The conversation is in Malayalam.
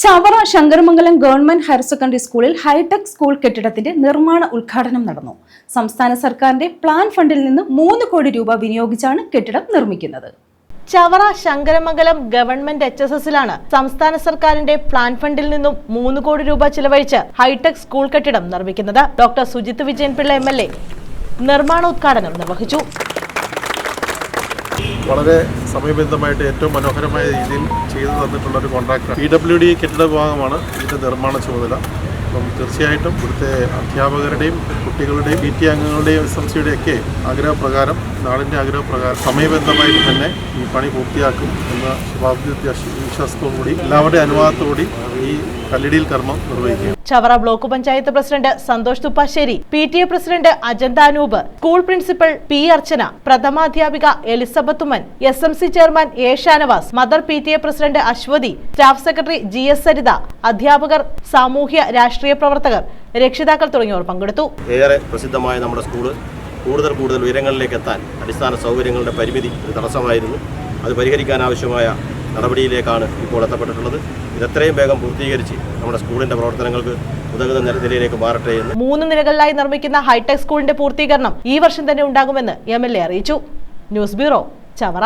Chavara Sankaramangalam government higher secondary സ്കൂളിൽ ഹൈടെക് സ്കൂൾ കെട്ടിടത്തിന്റെ നിർമ്മാണ ഉദ്ഘാടനം നടന്നു. സംസ്ഥാന സർക്കാരിന്റെ പ്ലാൻ ഫണ്ടിൽ നിന്ന് മൂന്ന് കോടി രൂപ വിനിയോഗിച്ചാണ് കെട്ടിടം നിർമ്മിക്കുന്നത്. Chavara Sankaramangalam government H S എസിലാണ് സംസ്ഥാന സർക്കാരിന്റെ പ്ലാൻ ഫണ്ടിൽ നിന്നും മൂന്ന് കോടി രൂപ ചിലവഴിച്ച് ഹൈടെക് സ്കൂൾ കെട്ടിടം നിർമ്മിക്കുന്നത്. Doctor Sujith Vijayan Pillai M L A നിർമ്മാണോദ്ഘാടനം നിർവഹിച്ചു. വളരെ സമയബന്ധമായിട്ട് ഏറ്റവും മനോഹരമായ രീതിയിൽ ചെയ്തു തന്നിട്ടുള്ള ഒരു കോൺട്രാക്ടർ പി ഡബ്ല്യു ഡി കെട്ടിട വിഭാഗമാണ് ഇതിന്റെ നിർമ്മാണ ചുമതല. അപ്പം തീർച്ചയായിട്ടും ഇവിടുത്തെ അധ്യാപകരുടെയും കുട്ടികളുടെയും പി ടി അംഗങ്ങളുടെയും എസ് എം സിയുടെ ഒക്കെ ആഗ്രഹപ്രകാരം നാടിന്റെ ആഗ്രഹപ്രകാരം സമയബന്ധമായിട്ട് തന്നെ ഈ പണി പൂർത്തിയാക്കും എന്ന വിശ്വാസത്തോടുകൂടി എല്ലാവരുടെയും അനുവാദത്തോടുകൂടി ഈ കല്ലിടിയിൽ കർമ്മം നിർവഹിക്കും. Chavara block panchayat president Santhosh Thuppassery P T A president Ajantha Anoop school principal P Archana പ്രഥമാധ്യാപിക Elizabeth Oommen S M C chairman A Shanavas mother P T A president Aswathy staff secretary G S Saritha അധ്യാപകർ സാമൂഹ്യ രാഷ്ട്രീയ പ്രവർത്തകർ രക്ഷിതാക്കൾ തുടങ്ങിയവർ പങ്കെടുത്തു. ഏറെ പ്രസിദ്ധമായ നമ്മുടെ സ്കൂൾ കൂടുതൽ കൂടുതൽ ഉയരങ്ങളിലേക്ക് എത്താൻ അടിസ്ഥാന സൗകര്യങ്ങളുടെ പരിമിതി ഒരു തടസ്സമായിരുന്നു. അത് പരിഹരിക്കാൻ ആവശ്യമായ നടപടിയിലേക്കാണ് ഇപ്പോൾ എത്തപ്പെട്ടിട്ടുള്ളത്. ഇത് എത്രയും വേഗം പൂർത്തീകരിച്ച് നമ്മുടെ സ്കൂളിന്റെ പ്രവർത്തനങ്ങൾക്ക് ഉതകുന്ന നില- നിലയിലേക്ക് മാറട്ടെ എന്ന്. മൂന്ന് നിലകളിലായി നിർമ്മിക്കുന്ന ഹൈടെക് സ്കൂളിന്റെ പൂർത്തീകരണം ഈ വർഷം തന്നെ ഉണ്ടാകുമെന്ന് എം എൽ എ അറിയിച്ചു. News bureau Chavara.